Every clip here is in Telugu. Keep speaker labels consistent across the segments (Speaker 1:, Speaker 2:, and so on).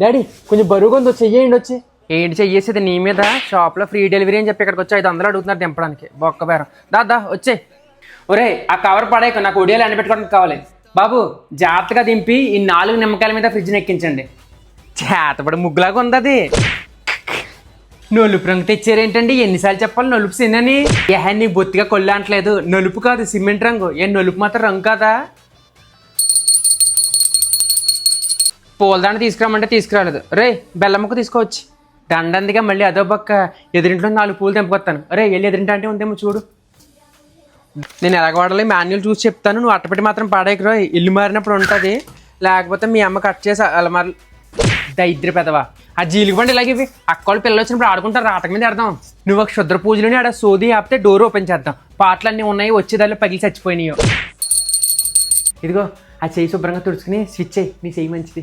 Speaker 1: డాడీ కొంచెం బరువుగా ఉందో చెయ్యండి వచ్చి
Speaker 2: ఏంటి చెయ్యేసేది నీ మీద? షాప్లో ఫ్రీ డెలివరీ అని చెప్పి ఇక్కడికి వచ్చి ఐదు వందలు అడుగుతున్నారు దింపడానికి బొక్క బేరం. దాదా వచ్చే. ఒరే ఆ కవర్ పడేయకు నాకు ఒడియాలు ఎండబెట్టుకోవడానికి కావాలి. బాబు జాగ్రత్తగా దింపి ఈ నాలుగు నిమ్మకాయల మీద ఫ్రిడ్జ్ని ఎక్కించండి చేతపడి ముగ్గులాగా ఉంది అది. నొలుపు రంగు తెచ్చారేంటండి? ఎన్నిసార్లు చెప్పాలి? నలుపు సిన్నని. ఏ నీ బొత్తిగా కొల్లాంటలేదు. నలుపు కాదు సిమెంట్ రంగు. ఏ నలుపు మాత్రం రంగు కాదా? పూలదండ తీసుకురామంటే తీసుకురాలేదు. రే బెల్లమ్మకు తీసుకోవచ్చు. దండందిగా మళ్ళీ అదో పక్క ఎదురింట్లో నాలుగు పూలు తెంపుకొస్తాను రే వెళ్ళి ఎదురింటి అంటే ఉందేమో చూడు. నేను ఎలాగ వాడాలి మాన్యువల్ చూసి చెప్తాను. నువ్వు అట్టపెట్టి మాత్రం పాడేకరా ఇల్లు మారినప్పుడు ఉంటుంది. లేకపోతే మీ అమ్మ కట్ చేసి అలమారు దైద్ర పెదవా. ఆ జీలుగుబండి ఇలాగే ఇవి. అక్కోళ్ళు పిల్లలు వచ్చినప్పుడు ఆడుకుంటారు. రాతక మీద ఆడదాం. నువ్వు ఒక క్షుద్ర పూజలోని ఆడ సోది ఆపితే డోర్ ఓపెన్ చేద్దాం. పాటలు అన్నీ ఉన్నాయి వచ్చేదాన్ని పగిలి చచ్చిపోయినాయో. ఇదిగో ఆ చెయ్యి శుభ్రంగా తుడుచుకుని స్విచ్ అయ్యి నీ చేయి మంచిది.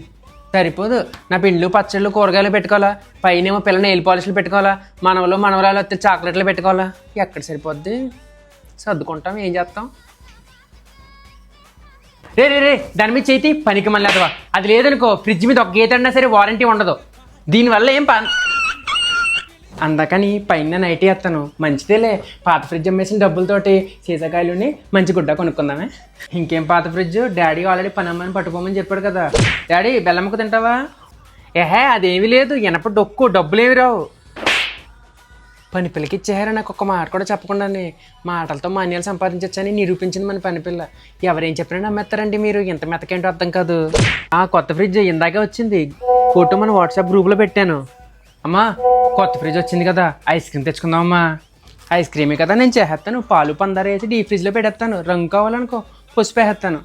Speaker 2: సరిపోదు. నా పిండ్లు పచ్చళ్ళు కూరగాయలు పెట్టుకోవాలా? పైన ఏమో పిల్లని నెయిల్ పాలిష్లు పెట్టుకోవాలా? మనవలు మనవరాలు వస్తే చాక్లెట్లు పెట్టుకోవాలా? ఎక్కడ సరిపోద్ది? సర్దుకుంటాం ఏం చేస్తాం? రే రే రే దాని మీద చేతి పనికి మళ్ళీ అదవా. అది లేదనుకో ఫ్రిడ్జ్ మీద ఒక గీత అన్నా సరే వారంటీ ఉండదు. దీనివల్ల ఏం పని అందకని పైన నైట్ వేస్తాను మంచిదేలే పాత ఫ్రిడ్జ్ అమ్మేసిన డబ్బులతోటి సీసాకాయలుని మంచి గుడ్డ కొనుక్కుందామే. ఇంకేం పాత ఫ్రిడ్జ్? డాడీ ఆల్రెడీ పని అమ్మని పట్టుకోమని చెప్పాడు కదా. డాడీ బెల్లమ్మకు తింటావా? ఏహే అదేమి లేదు. ఎనప డొక్కు డబ్బులేవి రావు. పని పిల్లకి ఇచ్చేయారని నాకు ఒక మాట కూడా చెప్పకుండానే. మాటలతో మాన్యాలు సంపాదించవచ్చని నిరూపించింది మన పని పిల్ల. ఎవరేం చెప్పినా నమ్మేస్తారండి మీరు? ఇంత మెతకేంటో అర్థం కాదు. ఆ కొత్త ఫ్రిడ్జ్ ఇందాకే వచ్చింది. ఫోటో మన వాట్సాప్ గ్రూప్లో పెట్టాను. అమ్మా కొత్త ఫ్రిడ్జ్ వచ్చింది కదా. ఐస్ క్రీమ్ తెచ్చుకుందామమ్మా. ఐస్ క్రీమే కదా నేను చేసేస్తాను పాలు పందర వేసి డీ ఫ్రిడ్జ్లో పెట్టేస్తాను రంగు కావాలనుకో పసుపు వేసేస్తాను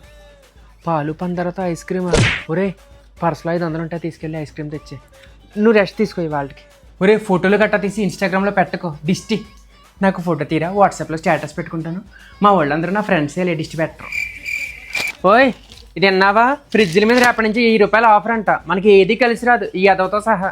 Speaker 2: పాలు పందరతో ఐస్ క్రీమ్? ఒరే పర్సులో ఐదు వందలు ఉంటే తీసుకెళ్ళి ఐస్ క్రీమ్ తెచ్చి నువ్వు రెస్ట్ తీసుకో వాళ్ళకి. ఒరే ఫోటోలు గట్టా తీసి ఇన్స్టాగ్రామ్లో పెట్టుకో. దిష్టి. నాకు ఫోటో తీరా వాట్సాప్లో స్టేటస్ పెట్టుకుంటాను. మా వాళ్ళందరూ నా ఫ్రెండ్సే లే పెట్టరు ఓయ్ ఇది అన్నావా ఫ్రిడ్జ్ల మీద రేపటి నుంచి వెయ్యి రూపాయల ఆఫర్ అంట. మనకి ఏది కలిసి రాదు ఈ అదవతో సహా.